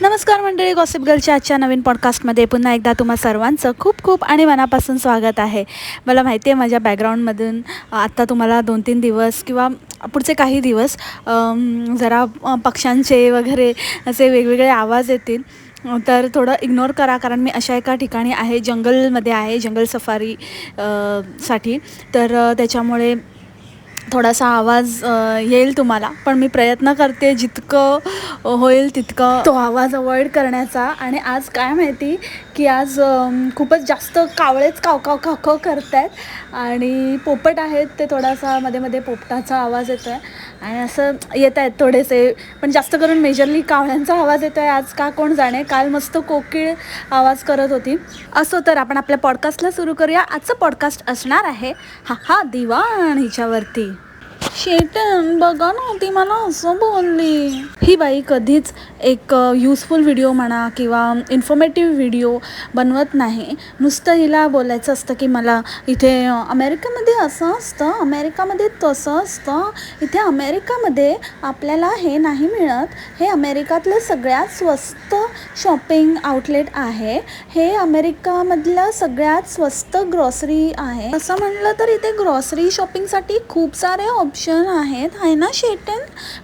नमस्कार मंडळी गॉसिप गर्लच्या आजच्या नवीन पॉडकास्टमध्ये पुन्हा एकदा तुम्हा सर्वांचं खूप खूप आणि मनापासून स्वागत आहे. मला माहिती आहे माझ्या बॅकग्राऊंडमधून आत्ता तुम्हाला दोन तीन दिवस किंवा पुढचे काही दिवस जरा पक्ष्यांचे वगैरे असे वेगवेगळे आवाज येतील. तर थोडं इग्नोर करा कारण मी अशा एका ठिकाणी आहे जंगलमध्ये आहे जंगल सफारी साठी. तर त्याच्यामुळे थोडासा आवाज येईल तुम्हाला. पण मी प्रयत्न करते जितकं होईल तितकं तो आवाज अवॉइड करण्याचा. आणि आज काय माहिती की आज खूपच जास्त कावळेच काव काव काव काव करत आहेत आणि पोपट आहेत ते थोडासा मध्ये मध्ये पोपटाचा आवाज येतो आहे आणि असं येत आहेत थोडेसे. पण जास्त करून मेजरली कावळ्यांचा आवाज येतो आहे आज का कोण जाणे? काल मस्त कोकिळ आवाज करत होती. असो तर आपण आपल्या पॉडकास्टला सुरू करूया. आजचं पॉडकास्ट असणार आहे हा हा दिवाण हिच्यावरती शेटन बघा ना ती मला असं बोलली. ही बाई कधीच एक यूजफुल व्हिडिओ म्हणा किंवा इन्फॉर्मेटिव्ह व्हिडिओ बनवत नाही. नुसतं हिला बोलायचं असतं की मला इथे अमेरिकामध्ये असं असतं अमेरिकामध्ये तसं असतं. इथे अमेरिकामध्ये आपल्याला हे नाही मिळत. हे अमेरिकातलं सगळ्यात स्वस्त शॉपिंग आउटलेट आहे. हे अमेरिकामधलं सगळ्यात स्वस्त ग्रॉसरी आहे. असं म्हणलं तर इथे ग्रॉसरी शॉपिंगसाठी खूप सारे ऑप्शन आहेत. आहे ना शेटन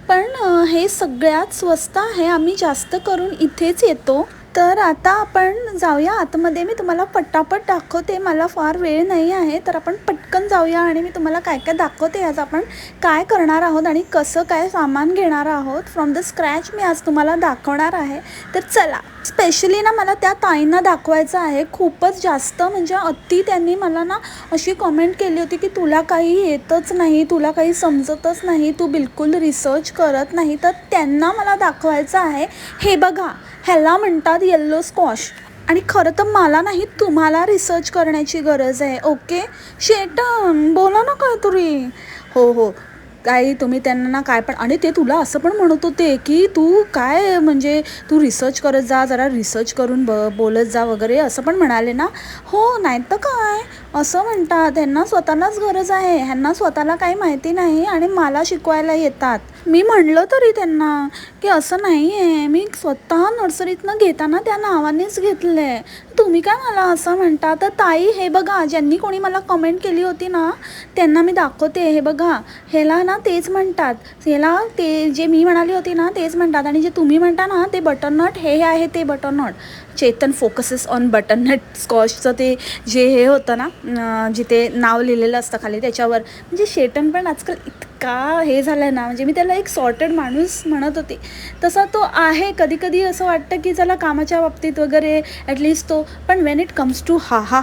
पण हे सगळ्यात स्वस्त आहे. आम्ही जास्त करून इथेच येतो. तर आता आपण जाऊया. आतमध्ये मी तुम्हाला पटापट दाखवते. मला फार वेळ नाही आहे. तर आपण पटकन जाऊया आणि मी तुम्हाला काय काय दाखवते आज आपण काय करणार आहोत आणि कसं काय सामान घेणार आहोत. फ्रॉम द स्क्रॅच मी आज तुम्हाला दाखवणार आहे. तर चला. स्पेशली ना मला त्या ताईंना दाखवायचं आहे. खूपच जास्त म्हणजे अति त्यांनी मला ना अशी कमेंट केली होती की तुला काही येतच नाही तुला काही समजतच नाही तू बिलकुल रिसर्च करत नाही. तर त्यांना मला दाखवायचं आहे. हे बघा ह्याला म्हणतात येल्लो स्कॉश आणि खरं तर मला नाही तुम्हाला रिसर्च करण्याची गरज आहे. ओके शेटन बोला ना काहीतरी. हो हो. काही तुम्ही त्यांना ना काय पण आणि ते तुला असं पण म्हणत होते की तू काय म्हणजे तू रिसर्च करत जा जरा रिसर्च करून ब बोलत जा वगैरे असं पण म्हणाले ना. हो नाही तर काय? असं म्हणतात. ह्यांना स्वतःलाच गरज आहे. ह्यांना स्वतःला काही माहिती नाही आणि मला शिकवायला येतात. मी म्हणलं तरी त्यांना की असं नाही आहे मी स्वतः नर्सरीतनं घेताना त्या नावानेच घेतलं आहे तुम्ही काय मला असं म्हणता? तर ताई हे बघा ज्यांनी कोणी मला कमेंट केली होती ना त्यांना मी दाखवते. हे बघा ह्याला ना तेच म्हणतात. ह्याला ते जे मी म्हणाली होती ना तेच म्हणतात. आणि जे तुम्ही म्हणता ना ते बटरनट हे आहे ते butternut Chetan focuses on butternut स्कॉचचं ते जे हे होतं ना जिथे नाव लिहिलेलं असतं खाली त्याच्यावर. म्हणजे शेटन पण आजकाल इतका हे झालं आहे ना म्हणजे मी त्याला एक सॉर्टेड माणूस म्हणत होते. तसा तो आहे कधी कधी असं वाटतं की चला कामाच्या बाबतीत वगैरे ॲटलिस्ट तो पण वेन इट कम्स टू हा हा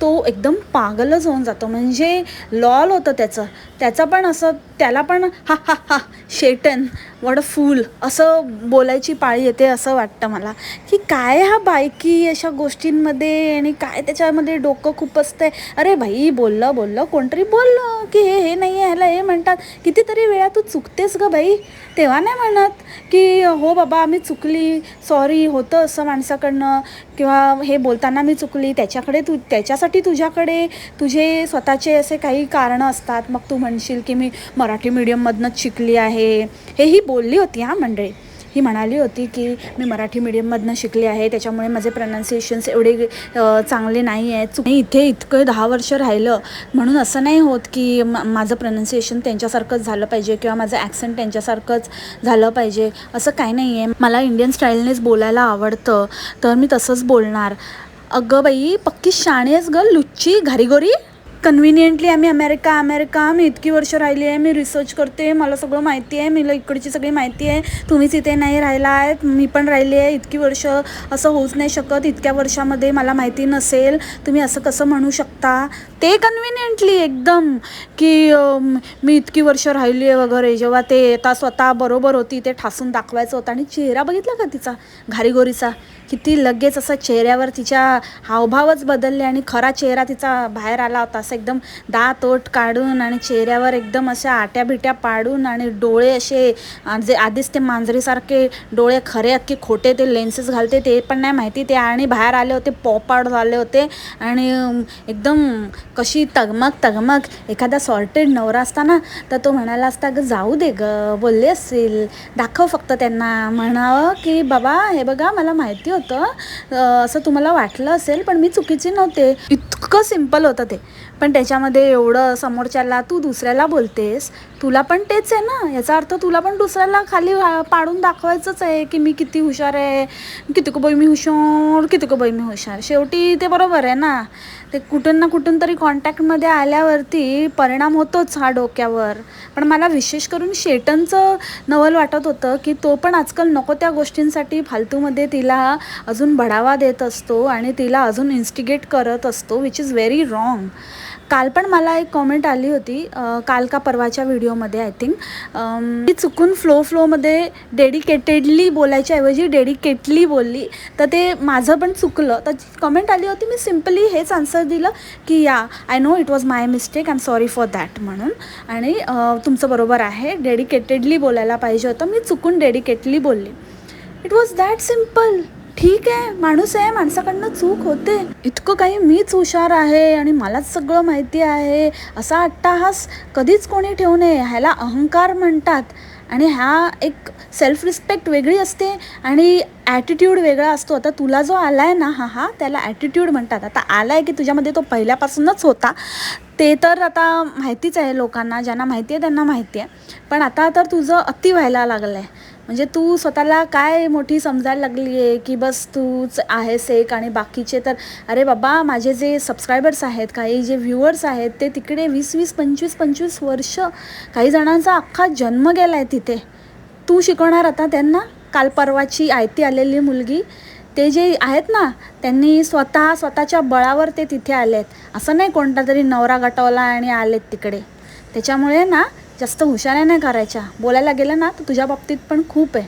तो एकदम पागलच होऊन जातो. म्हणजे लॉल होतं त्याचं. त्याचं पण असं त्याला पण हा हा हा शेटन वड फूल असं बोलायची पाळी येते असं वाटतं मला. की काय हा बायकी अशा गोष्टींमध्ये आणि काय त्याच्यामध्ये डोकं खूप असतंय. अरे भाई बोललं बोललं कोणतरी बोललं की हे हे नाही आहे ह्याला हे म्हणतात. कितीतरी वेळा तू चुकतेस ग बाई. तेव्हा नाही म्हणत की हो बाबा आम्ही चुकली सॉरी होतं असं माणसाकडनं. किंवा हे बोलताना मी चुकली त्याच्याकडे तू त्या त्याच्यासाठी तुझ्याकडे तुझे स्वतःचे असे काही कारणं असतात? मग तू म्हणशील की मी मराठी मीडियममधनंच शिकली आहे. हे ही बोलली होती हां मंडळी. ही म्हणाली होती की मी मराठी मीडियममधनं शिकली आहे त्याच्यामुळे माझे प्रनाऊन्सिएशन्स एवढे चांगले नाही आहेत. मी इथे इतकं दहा वर्ष राहिलं. म्हणून असं नाही होत की मा माझं प्रनाऊन्सिएशन त्यांच्यासारखंच झालं पाहिजे किंवा माझं ॲक्सेंट त्यांच्यासारखंच झालं पाहिजे. असं काही नाही आहे मला इंडियन स्टाईलनेच बोलायला आवडतं. तर मी तसंच बोलणार. अगं बाई पक्की शाणेच ग लुच्ची घारीगोरी. कन्व्हिनियंटली आम्ही अमेरिका अमेरिका मी इतकी वर्ष राहिली आहे मी रिसर्च करते मला सगळं माहिती आहे मला इकडची सगळी माहिती आहे. तुम्हीच इथे नाही राहिला आहेत मी पण राहिली आहे इतकी वर्ष. असं होऊच नाही शकत इतक्या वर्षामध्ये मला माहिती नसेल. तुम्ही असं कसं म्हणू शकता? ते कन्व्हिनियंटली एकदम की मी इतकी वर्ष राहिली आहे वगैरे जेव्हा ते येता स्वतः बरोबर होती ते ठासून दाखवायचं होतं. आणि चेहरा बघितला का तिचा घारीगोरीचा? किती लगेच असा चेहऱ्यावर तिच्या हावभावच बदलले आणि खरा चेहरा तिचा बाहेर आला होता. असं एकदम दात ओठ काढून आणि चेहऱ्यावर एकदम अशा आट्या बिट्या पाडून आणि डोळे असे जे आधीच ते मांजरीसारखे डोळे खरे की खोटे ते लेन्सेस घालते ते पण नाही माहिती. ते आणि बाहेर आले होते पॉप झाले होते आणि एकदम कशी तगमग तगमग. एखादा सॉर्टेड नवरा असता ना तर तो म्हणाला असता ग जाऊ दे ग बोलले असतील दाखव फक्त त्यांना. म्हणावं की बाबा हे बघा मला माहिती होतं. होतं. असं तुम्हाला वाटलं असेल पण मी चुकीचे नव्हते. इतकं सिंपल होतं ते. पण त्याच्यामध्ये एवढं समोरच्याला तू दुसऱ्याला बोलतेस तुला पण तेच आहे ना. याचा अर्थ तुला पण दुसऱ्याला खाली पाडून दाखवायचंच आहे की मी किती हुशार आहे किती को बाई मी हुशार किती को बाई मी हुशार. शेवटी ते बरोबर आहे ना. ते कुठून ना कुठून तरी कॉन्टॅक्टमध्ये आल्यावरती परिणाम होतोच हा डोक्यावर. पण मला विशेष करून शेटनचं नवल वाटत होतं की तो पण आजकाल नको त्या गोष्टींसाठी फालतूमध्ये तिला अजून बढावा देत असतो आणि तिला अजून इन्स्टिगेट करत असतो विच इज व्हेरी रॉंग काल पण मला एक कॉमेंट आली होती काल का परवाच्या व्हिडिओमध्ये आय थिंक ती चुकून फ्लो फ्लोमध्ये डेडिकेटेडली बोलायच्याऐवजी डेडिकेटली बोलली. तर ते माझं पण चुकलं. तर कॉमेंट आली होती मी सिम्पली हेच आन्सर दिलं की या I know it was my mistake I am sorry for that म्हणून. आणि तुमचं बरोबर आहे डेडिकेटेडली बोलायला पाहिजे होतं मी चुकून डेडिकेटली बोलली. इट वॉज दॅट सिंपल ठीक आहे माणूस आहे माणसाकडनं चूक होते. इतकं काही मीच हुशार आहे आणि मलाच सगळं माहिती आहे असा अट्टाहास कधीच कोणी ठेवू नये ह्याला अहंकार म्हणतात. आणि हा एक सेल्फ रिस्पेक्ट वेगळी असते आणि ॲटिट्यूड वेगळा असतो. आता तुला जो आला आहे ना हा हा त्याला ॲटिट्यूड म्हणतात. आता आला आहे की तुझ्यामध्ये तो पहिल्यापासूनच होता. ते तर आता माहितीच आहे लोकांना ज्यांना माहिती आहे त्यांना माहिती आहे. पण आता तर तुझं अति व्हायला लागलं आहे म्हणजे तू स्वतःला काय मोठी समजायला लागली आहे की बस तूच आहेस एक आणि बाकीचे तर अरे बाबा माझे जे सबस्क्रायबर्स आहेत काही जे व्ह्युअर्स आहेत ते तिकडे वीस वीस पंचवीस पंचवीस वर्ष काही जणांचा अख्खा जन्म गेला आहे तिथे. तू शिकवणार आता त्यांना? काल परवाची आयती आलेली मुलगी ते जे आहेत ना त्यांनी स्वतः स्वतःच्या बळावर ते तिथे आले आहेत असं नाही कोणता तरी नवरा गटवला आणि आलेत तिकडे. त्याच्यामुळे ना जास्त हुशाऱ्या नाही करायच्या. बोलायला गेलं ना तर तुझ्या बाबतीत पण खूप आहे.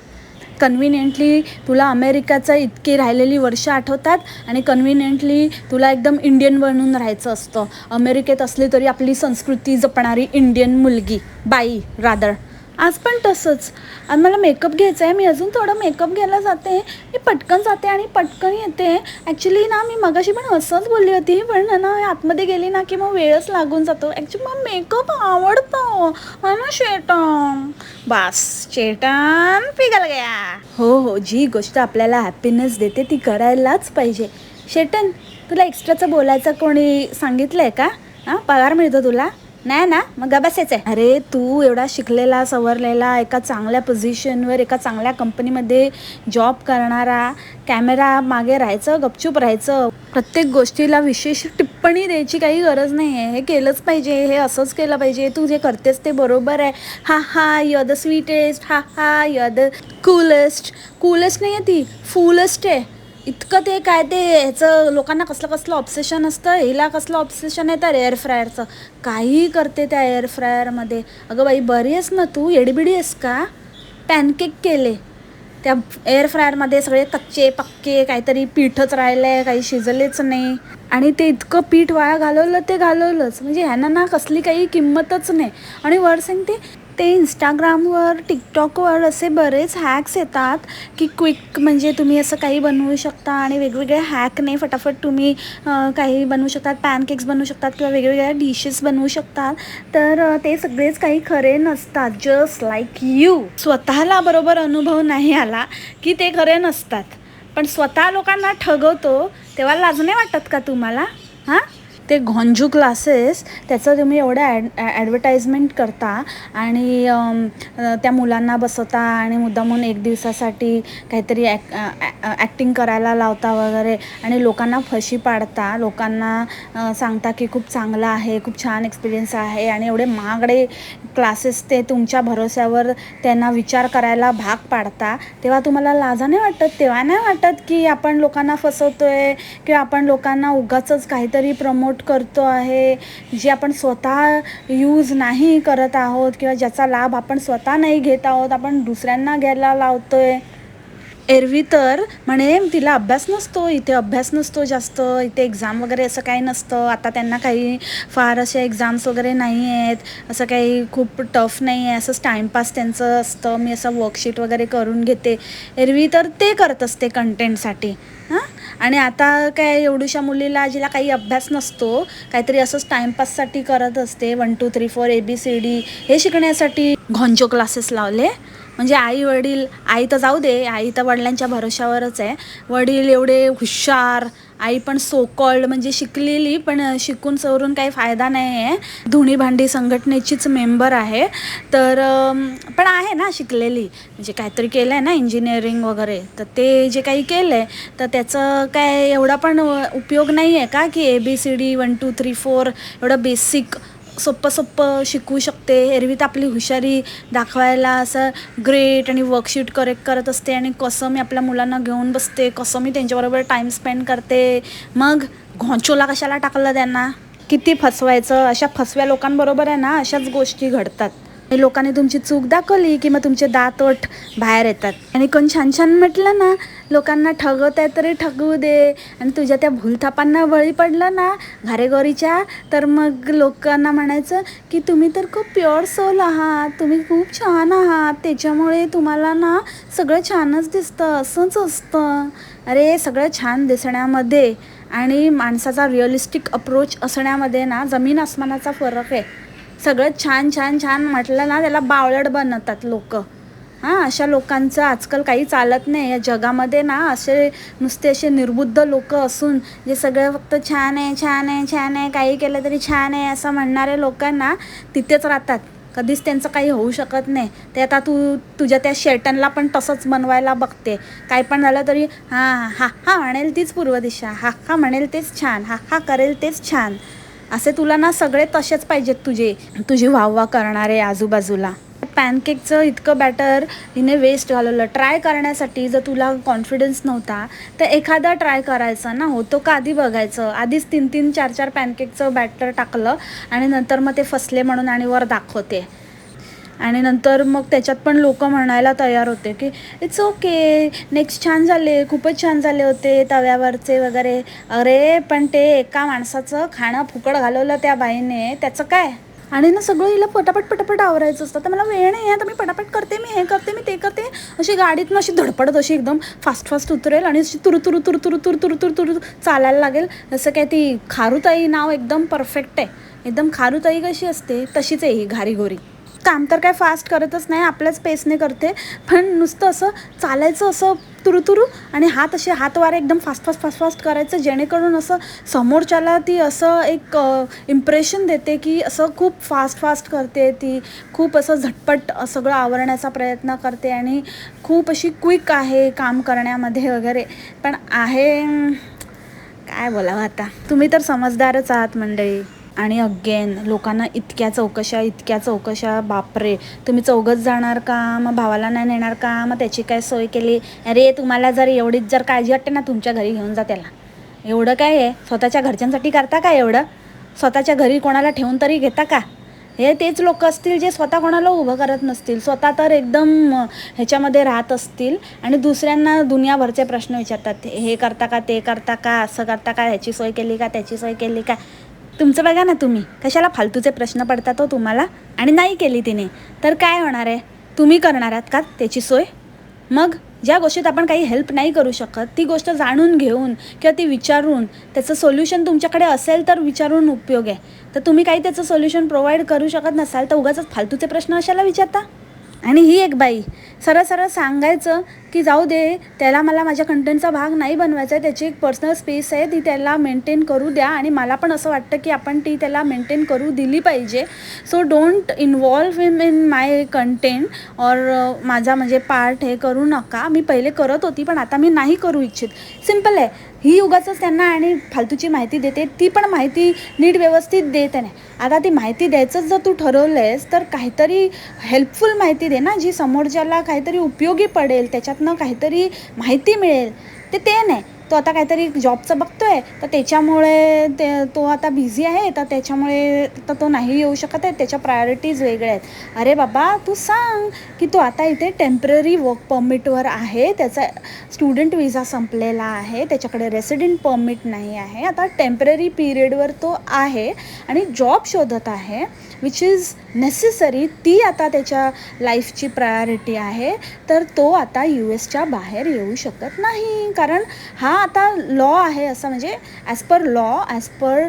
कन्व्हिनियंटली तुला अमेरिकाचं इतकी राहिलेली वर्ष आठवतात आणि कन्व्हिनियंटली तुला एकदम इंडियन बनून राहायचं असतं. अमेरिकेत असली तरी आपली संस्कृती जपणारी इंडियन मुलगी बाई रादर आज पण तसंच. आणि मला मेकअप घ्यायचा आहे मी अजून थोडं मेकअप घ्यायला जाते. मी पटकन जाते आणि पटकन येते. ॲक्च्युली ना मी मगाशी पण असंच बोलली होती पण ना आतमध्ये गेली ना की मग वेळच लागून जातो. ॲक्च्युली मला मेकअप आवडतो. हा ना शेटन बास शेटन पिघल गया. हो हो जी गोष्ट आपल्याला हॅपीनेस देते ती करायलाच पाहिजे. शेटन तुला एक्स्ट्राचं बोलायचं कोणी सांगितलं आहे का? हां पगार मिळतो तुला? नाही ना? मग गबासेच आहे. अरे तू एवढा शिकलेला सवरलेला एका चांगल्या पोझिशनवर एका चांगल्या कंपनीमध्ये जॉब करणारा कॅमेरा मागे राहायचं गपचूप राहायचं प्रत्येक गोष्टीला विशेष टिप्पणी द्यायची काही गरज नाही आहे हे केलंच पाहिजे हे असंच केलं पाहिजे तू जे करतेस ते बरोबर आहे. हा हा य द स्वीटेस्ट हा हा य द कूलेस्ट कूलेस्ट नाही आहे ती फुलेस्ट आहे. इतकं ते काय ते ह्याचं लोकांना कसलं कसलं ऑब्सेशन असतं हिला कसलं ऑब्सेशन आहे तर एअर फ्रायरचं काहीही करते त्या एअर फ्रायरमध्ये अगं बाई बरी आहेस ना तू? एडबिडी आहेस का? पॅनकेक केले. त्या एअर फ्रायरमध्ये सगळे कच्चे पक्के काहीतरी पीठच राहिलं आहे काही शिजलेच नाही. आणि ते इतकं पीठ वाया घालवलं ते घालवलंच. म्हणजे ह्यांना ना कसली काही किंमतच नाही. आणि वर सांगते ते इंस्टाग्रामवर टिकटॉकवर असे बरेच हॅक्स येतात की क्विक म्हणजे तुम्ही असं काही बनवू शकता आणि वेगवेगळे हॅकने फटाफट तुम्ही काही बनवू शकतात पॅनकेक्स बनवू शकतात किंवा वेगवेगळ्या डिशेस बनवू शकतात. तर ते सगळेच काही खरे नसतात जस्ट लाईक यू स्वतःला बरोबर अनुभव नाही आला की ते खरे नसतात. पण स्वतः लोकांना ठगवतो तेव्हा लाजणे वाटत का तुम्हाला? हां? ते घॉन्जू क्लासेस त्याचं तुम्ही एवढं ॲड ॲडव्हर्टाईजमेंट करता आणि त्या मुलांना बसवता आणि मुद्दामून एक दिवसासाठी काहीतरी ॲक ॲक्टिंग करायला लावता वगैरे आणि लोकांना फशी पाडता. लोकांना सांगता की खूप चांगलं आहे खूप छान एक्सपिरियन्स आहे आणि एवढे महागडे क्लासेस ते तुमच्या भरोश्यावर त्यांना विचार करायला भाग पाडता. तेव्हा तुम्हाला लाजा नाही वाटत? तेव्हा नाही वाटत की आपण लोकांना फसवतो आहे किंवा आपण लोकांना उगाचच काहीतरी प्रमोट करतो आहे जे आपण स्वतः यूज नाही करत आहोत किंवा ज्याचा लाभ आपण स्वतः नाही घेत आहोत आपण दुसऱ्यांना घ्यायला लावतो आहे एरवी तर म्हणे तिला अभ्यास नसतो इथे अभ्यास नसतो जास्त इथे एक्झाम वगैरे असं काही नसतं. आता त्यांना काही फार असे एक्झाम्स वगैरे नाही आहेत. असं काही खूप टफ नाही आहे. असंच टाईमपास त्यांचं असतं. मी असं वर्कशीट वगैरे करून घेते. एरवी तर ते करत असते कंटेंटसाठी हां? आणि आता काय एवढ्याशा मुलीला जिला काही अभ्यास नसतो काहीतरी असंच टाईमपाससाठी करत असते. One two three four A B C D हे शिकण्यासाठी. घोंचो क्लासेस लावले. म्हणजे आई वडील आई तर जाऊ दे आई तर वडिलांच्या भरोशावरच आहे. वडील एवढे हुशार आई पण सोकॉल्ड म्हणजे शिकलेली पण शिकून सवरून काही फायदा नाही आहे. धुणी भांडी संघटनेचीच मेंबर आहे. तर पण आहे ना शिकलेली. म्हणजे काहीतरी केलं आहे ना इंजिनिअरिंग वगैरे. तर ते जे काही केलं आहे तर त्याचं काय एवढा पण उपयोग नाही आहे का? की A B C D one two three four एवढं बेसिक सोप्पं सोप्पं शिकवू शकते. एरवीत आपली हुशारी दाखवायला असं ग्रेट आणि वर्कशीट करेक्ट करत असते आणि कसं मी आपल्या मुलांना घेऊन बसते कसं मी त्यांच्याबरोबर टाईम स्पेंड करते. मग घोंचोला कशाला टाकलं त्यांना? किती फसवायचं? अशा फसव्या लोकांबरोबर आहे ना अशाच गोष्टी घडतात. आणि लोकांनी तुमची चूक दाखवली की मग तुमचे दात ओठ बाहेर येतात. आणि कोण छान छान म्हटलं ना लोकांना ठगवत आहे तरी ठगवू दे. आणि तुझ्या त्या भूलथापांना बळी पडलं ना घारेगोरीच्या तर मग लोकांना म्हणायचं की तुम्ही तर खूप प्युअर सोल आहात. तुम्ही खूप छान आहात. त्याच्यामुळे तुम्हाला ना सगळं छानच दिसतं असंच असतं. अरे सगळं छान दिसण्यामध्ये आणि माणसाचा रिअलिस्टिक अप्रोच असण्यामध्ये ना जमीन आसमानाचा फरक आहे. सगळं छान छान छान म्हटलं ना त्याला बावळट बनवतात लोक. हां अशा लोकांचं आजकाल काही चालत नाही. या जगामध्ये ना असे नुसते असे निर्बुद्ध लोक असून जे सगळं फक्त छान आहे छान आहे छान आहे काही केलं तरी छान आहे असं म्हणणारे लोकांना तिथेच राहतात. कधीच त्यांचं काही होऊ शकत नाही. ते आता तू तुझ्या त्या शेटनला पण तसंच बनवायला बघते. काय पण झालं तरी हां हा हा म्हणेल तीच पूर्व दिशा. हा हा म्हणेल तेच छान. हा हा करेल तेच छान. असे तुला ना सगळे तसेच पाहिजेत तुझे तुझी वाहवा करणारे आजूबाजूला. पॅनकेकचं इतकं बॅटर हिने वेस्ट घालवलं. ट्राय करण्यासाठी जर तुला कॉन्फिडन्स नव्हता तर एखादा ट्राय करायचा ना होतो का आधी बघायचं? आधीच तीन तीन चार चार पॅनकेकचं बॅटर टाकलं आणि नंतर मग ते फसले म्हणून आणि वर दाखवते. आणि नंतर मग त्याच्यात पण लोक म्हणायला तयार होते की इट्स ओके नेक्स्ट छान झाले खूपच छान झाले होते तव्यावरचे वगैरे. अरे पण ते एका माणसाचं खाणं फुकट घालवलं त्या बाईने त्याचं काय? आणि ना सगळं हिला पटापट पटापट आवरायचं असतं. तर मला वेळ नाही आहे तर मी पटापट करते मी हे करते मी ते करते. अशी गाडीतनं अशी धडपडत अशी एकदम फास्ट फास्ट उतरेल आणि अशी तुरु तुरु तुरु तुरु तुरु तुरु तुरु तुरु चालायला लागेल. जसं काय ती खारुताई नाव एकदम परफेक्ट आहे. एकदम खारुताई कशी असते तशीच आहे ही घारीघोरी काम तर काय फास्ट करतच नाही आपल्याच पेसने करते. पण नुसतं असं चालायचं असं तुरु तुरु आणि हात असे हातवारे एकदम फास्ट फास्ट फास्ट फास्ट करायचं जेणेकरून असं समोरच्याला ती असं एक इम्प्रेशन देते की असं खूप फास्ट फास्ट करते ती खूप असं झटपट सगळं आवरण्याचा प्रयत्न करते आणि खूप अशी क्विक आहे काम करण्यामध्ये वगैरे. पण आहे काय बोलावं आता? तुम्ही तर समजदारच आहात मंडळी. आणि अगेन लोकांना इतक्या चौकशा इतक्या चौकशा बापरे! तुम्ही चौघच जाणार का? मग भावाला नाही नेणार का? मग त्याची काय सोय केली? अरे तुम्हाला जर एवढीच जर काळजी वाटते ना तुमच्या घरी घेऊन जा त्याला. एवढं काय आहे? स्वतःच्या घरच्यांसाठी करता का एवढं? स्वतःच्या घरी कोणाला ठेवून तरी घेता का? हे तेच लोक असतील जे स्वतः कोणाला उभं करत नसतील. स्वतः तर एकदम ह्याच्यामध्ये राहत असतील आणि दुसऱ्यांना दुनियाभरचे प्रश्न विचारतात. हे करता का? ते करता का? असं करता का? ह्याची सोय केली का? त्याची सोय केली का? तुमचं बघा ना तुम्ही कशाला फालतूचे प्रश्न पडतात हो तुम्हाला? आणि नाही केली तिने तर काय होणार आहे? तुम्ही करणार आहात का त्याची सोय? मग ज्या गोष्टीत आपण काही हेल्प नाही करू शकत ती गोष्ट जाणून घेऊन किंवा ती विचारून त्याचं सोल्युशन तुमच्याकडे असेल तर विचारून उपयोग आहे. तर तुम्ही काही त्याचं सोल्युशन प्रोव्हाइड करू शकत नसाल तर उगाच फालतूचे प्रश्न अशाला विचारता? आणि ही एक बाई. सरळ सरळ सांगायचं की जाऊ दे त्याला मला माझ्या कंटेंटचा भाग नाही बनवायचा आहे त्याची एक पर्सनल स्पेस आहे ती त्याला मेंटेन करू द्या. आणि मला पण असं वाटतं की आपण ती त्याला मेंटेन करू दिली पाहिजे. So don't involve him in my content और माझा म्हणजे पार्ट हे करू नका. मी पहिले करत होती पण आता मी नाही करू इच्छित. सिंपल आहे. ही उगाचच त्यांना आणि फालतूची माहिती देते ती पण माहिती नीट व्यवस्थित देत नाही. आता ती माहिती द्यायचंच जर तू ठरवलं आहेस तर काहीतरी हेल्पफुल माहिती दे ना जी समोरच्याला काहीतरी उपयोगी पडेल त्याच्यातनं काहीतरी माहिती मिळेल. ते ते नाही. तो आता काहीतरी जॉबचं बघतो आहे तर त्याच्यामुळे ते तो आता बिझी आहे तर त्याच्यामुळे तर तो नाही येऊ शकत आहे त्याच्या प्रायोरिटीज वेगळ्या आहेत. अरे बाबा तू सांग की तो आता इथे टेंपररी वर्क परमिटवर आहे त्याचा स्टुडंट विजा संपलेला आहे त्याच्याकडे रेसिडेंट परमिट नाही आहे आता टेंपररी पिरियडवर तो आहे आणि जॉब शोधत आहे विच इज नेसेसरी ती आता त्याच्या लाईफची प्रायोरिटी आहे तर तो आता यू एसच्या बाहेर येऊ शकत नाही. कारण हा आता लॉ आहे असं म्हणजे as per law as per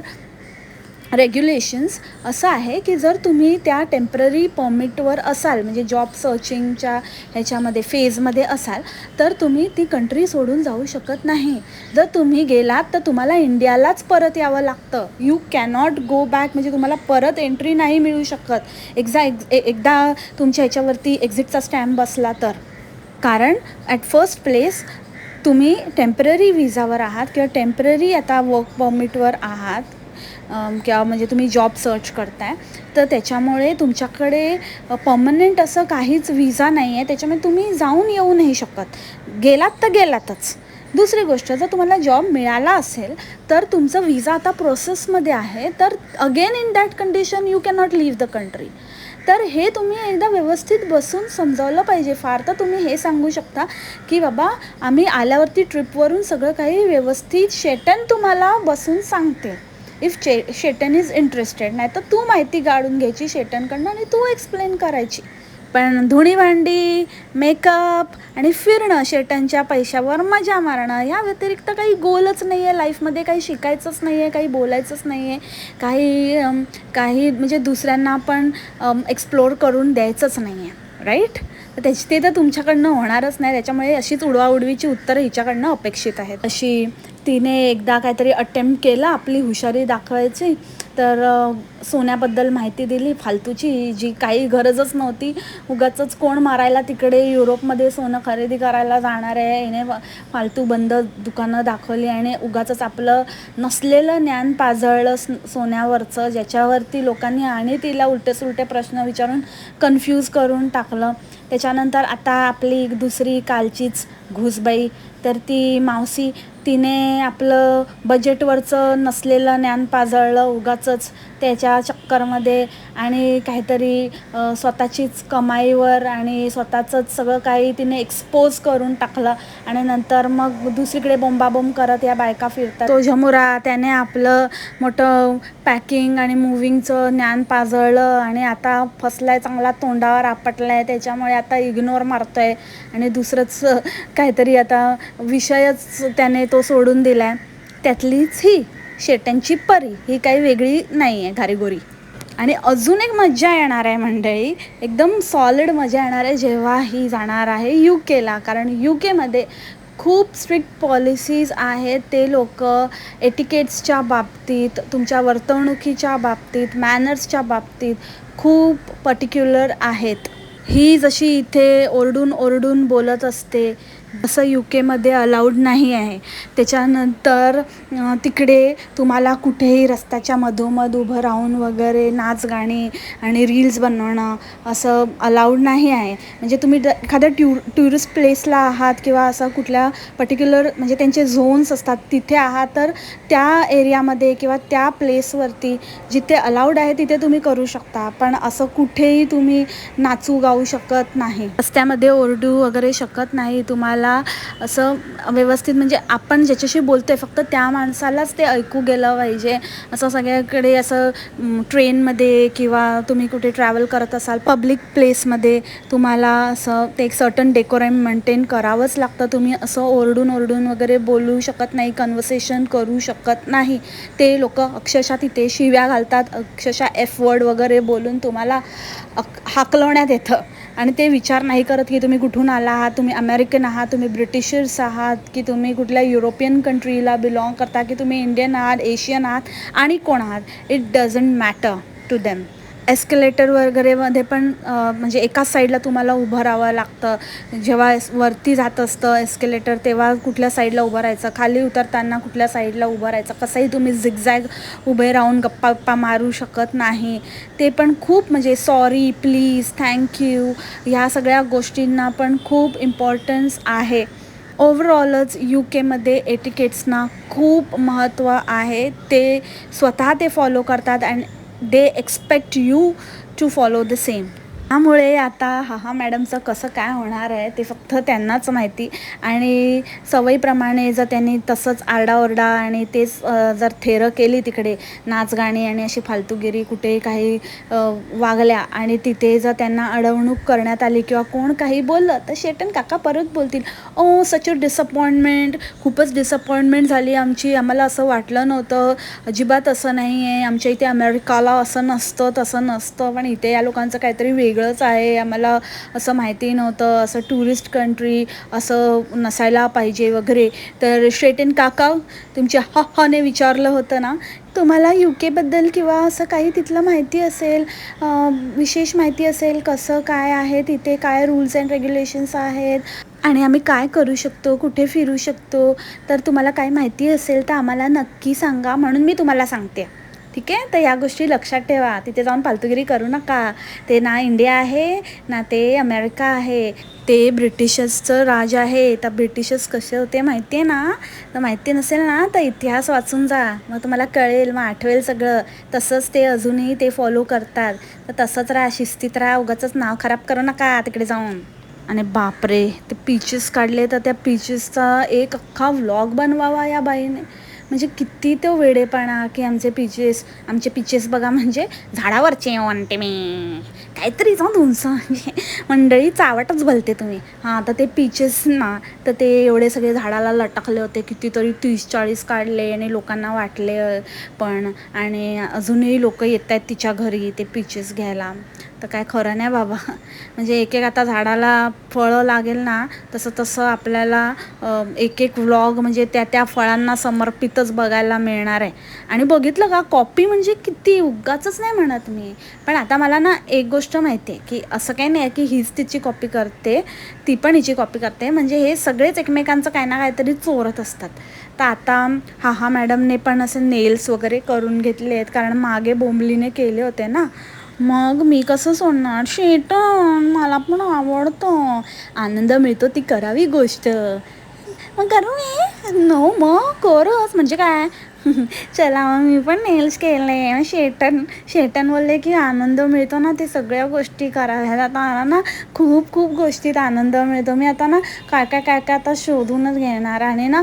regulations असं आहे की जर तुम्ही त्या टेंपररी परमिटवर असाल म्हणजे जॉब सर्चिंगच्या ह्याच्यामध्ये फेजमध्ये असाल तर तुम्ही ती कंट्री सोडून जाऊ शकत नाही. जर तुम्ही गेलात तर तुम्हाला इंडियालाच परत यावं लागतं. यू कॅनॉट गो बॅक म्हणजे तुम्हाला परत एंट्री नाही मिळू शकत. एक्झा एक्झ एकदा तुमच्या ह्याच्यावरती एक्झिटचा स्टॅम्प बसला तर. कारण ॲट फर्स्ट प्लेस तुम्ही टेंपररी विजावर आहात किंवा टेंपररी आता वर्क परमिटवर आहात किंवा म्हणजे तुम्ही जॉब सर्च करताय तर त्याच्यामुळे तुमच्याकडे पर्मनंट असं काहीच विजा नाही आहे त्याच्यामुळे तुम्ही जाऊन येऊ नाही शकत. गेलात तर गेलातच. दुसरी गोष्ट जर तुम्हाला जॉब मिळाला असेल तर तुमचं विजा आता प्रोसेसमध्ये आहे. तर again in that condition you cannot leave the country तर हे तुम्ही एकदा व्यवस्थित बसून समजावलं पाहिजे. फार तर तुम्ही हे सांगू शकता की बाबा आम्ही आल्यावरती ट्रिपवरून सगळं काही व्यवस्थित शेटन तुम्हाला बसून सांगते. इफ चे शेटन इज इंटरेस्टेड नाही तर तू माहिती काढून घ्यायची शेटनकडनं आणि तू एक्सप्लेन करायची. पण धुणी भांडी मेकअप आणि फिरणं शेटांच्या पैशावर मजा मारणं या व्यतिरिक्त काही गोलच नाही आहे लाईफमध्ये काही शिकायचंच नाही आहे काही बोलायचंच नाही आहे काही काही म्हणजे दुसऱ्यांना पण एक्सप्लोर करून द्यायचंच नाही आहे राईट तर त्याची ते तर तुमच्याकडनं होणारच नाही. त्याच्यामुळे अशीच उडवाउडवीची उत्तरं हिच्याकडनं अपेक्षित आहेत. अशी तिने एकदा काहीतरी अटेम्प्ट केला आपली हुशारी दाखवायची. तर सोन्याबद्दल माहिती दिली. फालतूची जी काही गरजच नव्हती. उगाचंच कोण मारायला तिकडे युरोपमध्ये सोनं खरेदी करायला जाणार आहे. हिने फालतू बंद दुकानं दाखवली आणि उगाचंच आपलं नसलेलं ज्ञान पाजळलं सोन्यावरचं ज्याच्यावरती लोकांनी आणि तिला उलटे सुलटे प्रश्न विचारून कन्फ्यूज करून टाकलं. त्याच्यानंतर आता आपली एक दुसरी कालचीच घुसबाई. तर ती मावशी तिने आपलं बजेटवरचं नसलेलं ज्ञान पाजळलं उगाचंच त्याच्या चक्करमध्ये आणि काहीतरी स्वतःचीच कमाईवर आणि स्वतःचंच सगळं काही तिने एक्सपोज करून टाकलं आणि नंतर मग दुसरीकडे बोंबाबोंब करत या बायका फिरतात. तो झमुरा त्याने आपलं मोठं पॅकिंग आणि मुव्हिंगचं ज्ञान पाजळलं आणि आता फसलाय चांगला तोंडावर आपटलाय त्याच्यामुळे आता इग्नोर मारतोय आणि दुसरंच काहीतरी आता विषयच त्याने तो सोडून दिलाय. त्यातलीच ही शेट्यांची परी ही काही वेगळी नाही आहे घारीगोरी. आणि अजून एक मजा येणार आहे मंडळी एकदम सॉलिड मजा येणार आहे जेव्हा ही जाणार आहे यू केला कारण यू केमध्ये खूप स्ट्रिक्ट पॉलिसीज आहेत. ते लोक एटिकेट्सच्या बाबतीत तुमच्या वर्तवणुकीच्या बाबतीत मॅनर्सच्या बाबतीत खूप पर्टिक्युलर आहेत. ही जशी इथे ओरडून ओरडून बोलत असते असं यू केमध्ये अलाउड नाही आहे. त्याच्यानंतर तिकडे तुम्हाला कुठेही रस्त्याच्या मधोमध उभं राहून वगैरे नाच गाणी आणि रील्स बनवणं असं अलाउड नाही आहे. म्हणजे तुम्ही एखाद्या ट्यु टुरिस्ट प्लेसला आहात किंवा असं कुठल्या पर्टिक्युलर म्हणजे त्यांचे झोन्स असतात तिथे आहात तर त्या एरियामध्ये किंवा त्या प्लेसवरती जिथे अलाउड आहे तिथे तुम्ही करू शकता. पण असं कुठेही तुम्ही नाचू गाऊ शकत नाही. रस्त्यामध्ये ओरडू वगैरे शकत नाही. तुम्हाला असं व्यवस्थित म्हणजे आपण ज्याच्याशी बोलतो आहे फक्त त्या माणसालाच ते ऐकू गेलं पाहिजे. असं सगळ्याकडे असं ट्रेनमध्ये किंवा तुम्ही कुठे ट्रॅव्हल करत असाल पब्लिक प्लेसमध्ये तुम्हाला असं ते एक सर्टन डेकोरेम मेंटेन करावंच लागतं. तुम्ही असं ओरडून ओरडून वगैरे बोलू शकत नाही कन्व्हर्सेशन करू शकत नाही. ते लोक अक्षरशः तिथे शिव्या घालतात अक्षरशः एफ वर्ड वगैरे बोलून तुम्हाला अक हाकलवण्यात येतं. आणि ते विचार नाही करत की तुम्ही कुठून आला आहात तुम्ही अमेरिकन आहात तुम्ही ब्रिटिशर्स आहात की तुम्ही कुठल्या युरोपियन कंट्रीला बिलॉंग करता की तुम्ही इंडियन आहात एशियन आहात आणि कोण आहात? It doesn't matter to them escalator वगैरेमध्ये पण म्हणजे एकाच साईडला तुम्हाला उभं राहावं लागतं. जेव्हा एस- वरती जात असतं एस्केलेटर तेव्हा कुठल्या साईडला उभं राहायचं? खाली उतरताना कुठल्या साईडला उभं राहायचं? कसंही तुम्ही झिगझॅग उभे राहून गप्पा गप्पा मारू शकत नाही. ते पण खूप म्हणजे सॉरी प्लीज थँक्यू ह्या सगळ्या गोष्टींना पण खूप इम्पॉर्टन्स आहे. ओव्हरऑलच यू केमध्ये एटिकेट्सना खूप महत्त्व आहे. ते स्वतः ते फॉलो करतात and they expect you to follow the same त्यामुळे आता हा हा मॅडमचं कसं काय होणार आहे ते फक्त त्यांनाच माहिती. आणि सवयीप्रमाणे जर त्यांनी तसंच आरडाओरडा आणि तेच जर थेरं केली तिकडे नाच गाणी आणि अशी फालतूगिरी कुठे काही वागल्या आणि तिथे जर त्यांना अडवणूक करण्यात आली किंवा कोण काही बोललं तर शेटन काका परत बोलतील. ओ सच अ डिसअपॉइंटमेंट खूपच डिसअपॉइंटमेंट झाली आमची. आम्हाला असं वाटलं नव्हतं. अजिबात असं नाही आहे आमच्या इथे अमेरिकाला असं नसतं तसं नसतं. पण इथे या लोकांचं काहीतरी वेगळं वेगळंच आहे. आम्हाला असं माहिती नव्हतं असं टुरिस्ट कंट्री असं नसायला पाहिजे वगैरे. तर श्रेटन काका तुमच्या हा हाने विचारलं होतं ना तुम्हाला यू केबद्दल किंवा असं काही तिथलं माहिती असेल विशेष माहिती असेल कसं काय आहे तिथे काय रूल्स अँड रेग्युलेशन्स आहेत आणि आम्ही काय करू शकतो कुठे फिरू शकतो तर तुम्हाला काय माहिती असेल तर आम्हाला नक्की सांगा म्हणून मी तुम्हाला सांगते. ठीक आहे? तर या गोष्टी लक्षात ठेवा. तिथे जाऊन फालतूगिरी करू नका. ते ना इंडिया आहे ना ते अमेरिका आहे. ते ब्रिटिशर्सचं राज आहे. तर ब्रिटिशर्स कसे होते माहिती आहे ना? तर माहिती नसेल ना तर इतिहास वाचून जा. मग तुम्हाला कळेल मग आठवेल सगळं. तसंच ते अजूनही ते फॉलो करतात. तर तसंच राहा शिस्तीत राहा. उगाचंच नाव खराब करू नका तिकडे जाऊन. आणि बापरे ते पीचेस काढले तर त्या पीचेसचा एक अख्खा व्लॉग बनवावा या बाईने. म्हणजे किती तो वेडेपणा की आमचे पीचेस आमचे पीचेस बघा म्हणजे झाडावरचे म्हणते मी. काहीतरी जा तुमचं म्हणजे मंडळी चावटच भलते तुम्ही. हां तर ते पीचेस ना तर ते एवढे सगळे झाडाला लटकले होते कितीतरी तीस चाळीस काढले आणि लोकांना वाटले पण आणि अजूनही लोक येत आहेत तिच्या घरी ते पीचेस घ्यायला. तर काय खरं नाही बाबा. म्हणजे एक एक आता झाडाला फळं लागेल ना तसं तसं आपल्याला एक एक व्लॉग म्हणजे त्या त्या फळांना समर्पितच बघायला मिळणार आहे. आणि बघितलं का कॉपी म्हणजे किती उगाच नाही म्हणत मी. पण आता मला ना एक गोष्ट माहिती आहे की असं काही नाही आहे की हीच तिची कॉपी करते ती पण हिची कॉपी करते. म्हणजे हे सगळेच एकमेकांचं काही ना काहीतरी चोरत असतात. तर आता हा हा मॅडमने पण असे नेल्स वगैरे करून घेतले आहेत कारण मागे बोंबलीने केले होते ना. मग मी कसं सोडणार? शेट मला पण आवडतं. आनंद मिळतो ती करावी गोष्ट. मग करू मी? नो मग करच. म्हणजे काय? चला मग मी पण नेल्स केले. मग शेटन शेटन बोलले की आनंद मिळतो ना ते सगळ्या गोष्टी कराव्यात आता मला ना खूप खूप गोष्टीत आनंद मिळतो. मी आता ना काय काय काय काय आता शोधूनच घेणार आणि ना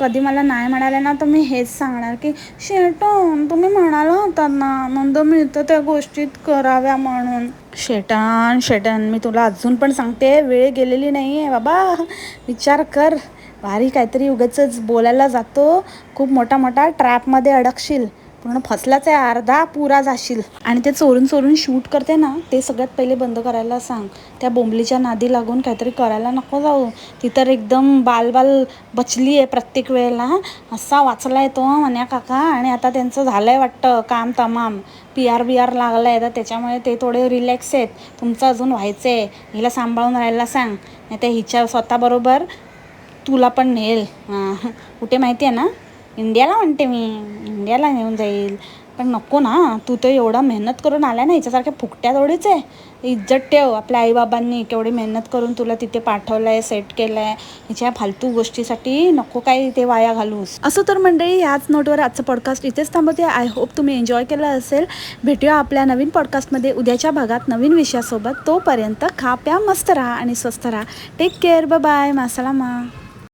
कधी मला नाही म्हणाले ना तर मी हेच सांगणार की शेटन तुम्ही म्हणाला होता ना आनंद मिळतो त्या गोष्टीत कराव्या म्हणून. शेटन शेटन मी तुला अजून पण सांगते वेळ गेलेली नाही आहे बाबा. विचार कर. भारी काहीतरी उगाच बोलायला जातो. खूप मोठा मोठा ट्रॅपमध्ये अडकशील. पूर्ण फसलाच आहे अर्धा पुरा जाशील. आणि ते चोरून चोरून शूट करते ना ते सगळ्यात पहिले बंद करायला सांग. त्या बोंबलीच्या नादी लागून काहीतरी करायला नको जाऊ. ती तर एकदम बाल बाल बचली आहे प्रत्येक वेळेला. असा वाचला आहे तो म्हण्या काका. आणि आता त्यांचं झालं आहे वाटतं काम तमाम. पी आर बी आर लागलं आहे तर त्याच्यामुळे ते थोडे रिलॅक्स आहेत. तुमचं अजून व्हायचं आहे हिला सांभाळून राहायला सांग. नाही तर हिच्या स्वतःबरोबर तुला पण नेल. हां. कुठे माहिती आहे ना? इंडियाला म्हणते मी. इंडियाला नेऊन जाईल. पण नको ना. तू तर एवढा मेहनत करून आला ना. याच्यासारख्या फुकट्या थोडीच आहे. इज्जत ठेव आपल्या आईबाबांनी. केवढी मेहनत करून तुला तिथे पाठवलं आहे सेट केलं आहे हिच्या फालतू गोष्टीसाठी नको काही ते वाया घालूस. असं तर मंडळी याच नोटवर आजचं पॉडकास्ट इथेच थांबवते. आय होप तुम्ही एन्जॉय केलं असेल. भेटूया आपल्या नवीन पॉडकास्टमध्ये उद्याच्या भागात नवीन विषयासोबत. तोपर्यंत खा प्या मस्त राहा आणि स्वस्त राहा. Take care bye मासलामा